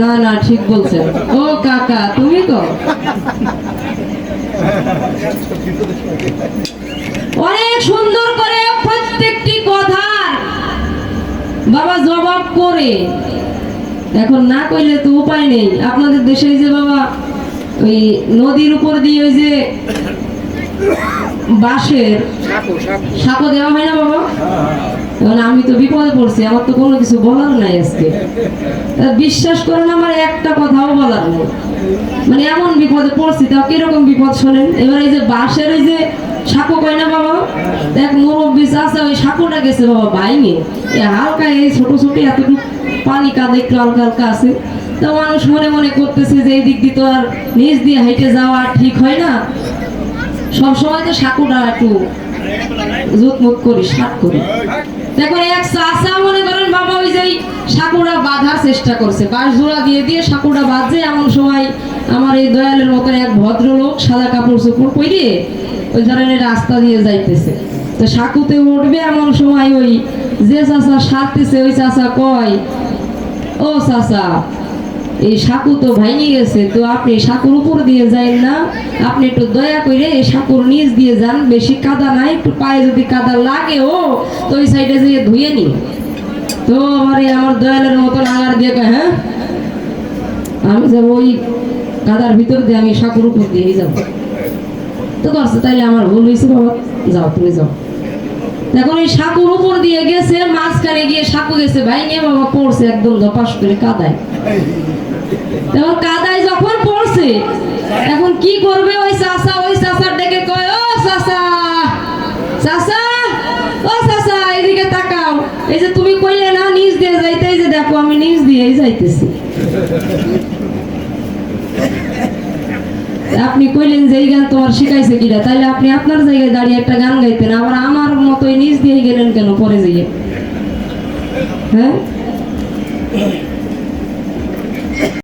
না না, ঠিক বলছেন ও, কাকা, তুমি তো? অনেক সুন্দর করে প্রত্যেকটি কথার বাবা জবাব করে। এখন না করলে তো উপায় নেই। আপনাদের দেশে যে বাবা, ওই নদীর উপর দিয়ে ওই যে বাঁশের সাঁকো দেওয়া হয় না বাবা এখন আমি তো বিপদে পড়ছি আমার তো কোনো কিছু বলার নাই আজকে। বিশ্বাস করেন, আমার একটা কথাও বলার নেই। মানে এমন বিপদে পড়ছি, তাও কীরকম বিপদ শোনেন? এবার এই যে বাঁশের এই যে সাঁকো কয় না বাবা? এক মুরব্বী আছে ওই সাঁকোটা গেছে বাবা বাইনে হালকা এই ছোট ছোট এতটুকু পানি কাদা একটু হালকা হালকা আছে। তো মানুষ মনে মনে করতেছে যে এই দিক দিয়ে তো আর নিচ দিয়ে হাইটে যাওয়া ঠিক হয় না। সবসময় তো সাঁকোটা একটু জুতমুত করি শাক করি। দেখো এক চাষা মনে করেন বাবা ওই যে সাঁকুড়া বাঁধার চেষ্টা করছে। বাঁশ জোড়া দিয়ে দিয়ে সাঁকুড়া বাঁধছে এমন সময় আমার এই দয়ালের মতন এক ভদ্রলোক সাদা কাপড় চোপড় পরিয়ে ওই ধরনের রাস্তা দিয়ে যাইতেছে। তো সাঁকুতে উঠবে এমন সময় ওই যে চাষা সারতেছে, ওই চাষা কয়, ও চাষা এই সাঁকু তো ভাঙে গেছে, তো আপনি সাঁকুর উপর দিয়ে যাইন না। আপনি একটু দয়া করে এই সাঁকুর নিচ দিয়ে যান, বেশি কাদা নাই, একটু পায়ে যদি কাদা লাগে ও, তো ওই সাইডে যেয়ে ধুয়ে নি তো আমার আমার দয়ালের মতন আগার দিয়ে হ্যাঁ? আমি যাব ওই কাদার ভিতর দিয়ে আমি সাঁকুর উপর দিয়েই যাব। তো করছে তাইলে আমার ভুল হয়েছে বাবা, যাও, তুমি যাও। এখন ওই সাঁকুর উপর দিয়ে গেছে, মাঝখানে গিয়ে সাঁকু গেছে ভাই নিয়ে বাবা পড়ছে একদম ধপাস করে কাদায়। তখন কাদায় যখন পড়ছে, এখন কি করবে ওই চাষা ওই চাষার ডেকে কয়, ও চাষা চাষা ও চাষা এদিকে তাকাও। এই যে নিচ দিয়েই যাইতেছি। আপনি কইলেন যে এই গান তোমার শিখাইছে কিনা তাহলে আপনি আপনার জায়গায় দাঁড়িয়ে একটা গান গাইতেন, আবার আমার মতোই নিজ দিয়ে গেলেন কেন পরে যাইয়ে? হ্যাঁ?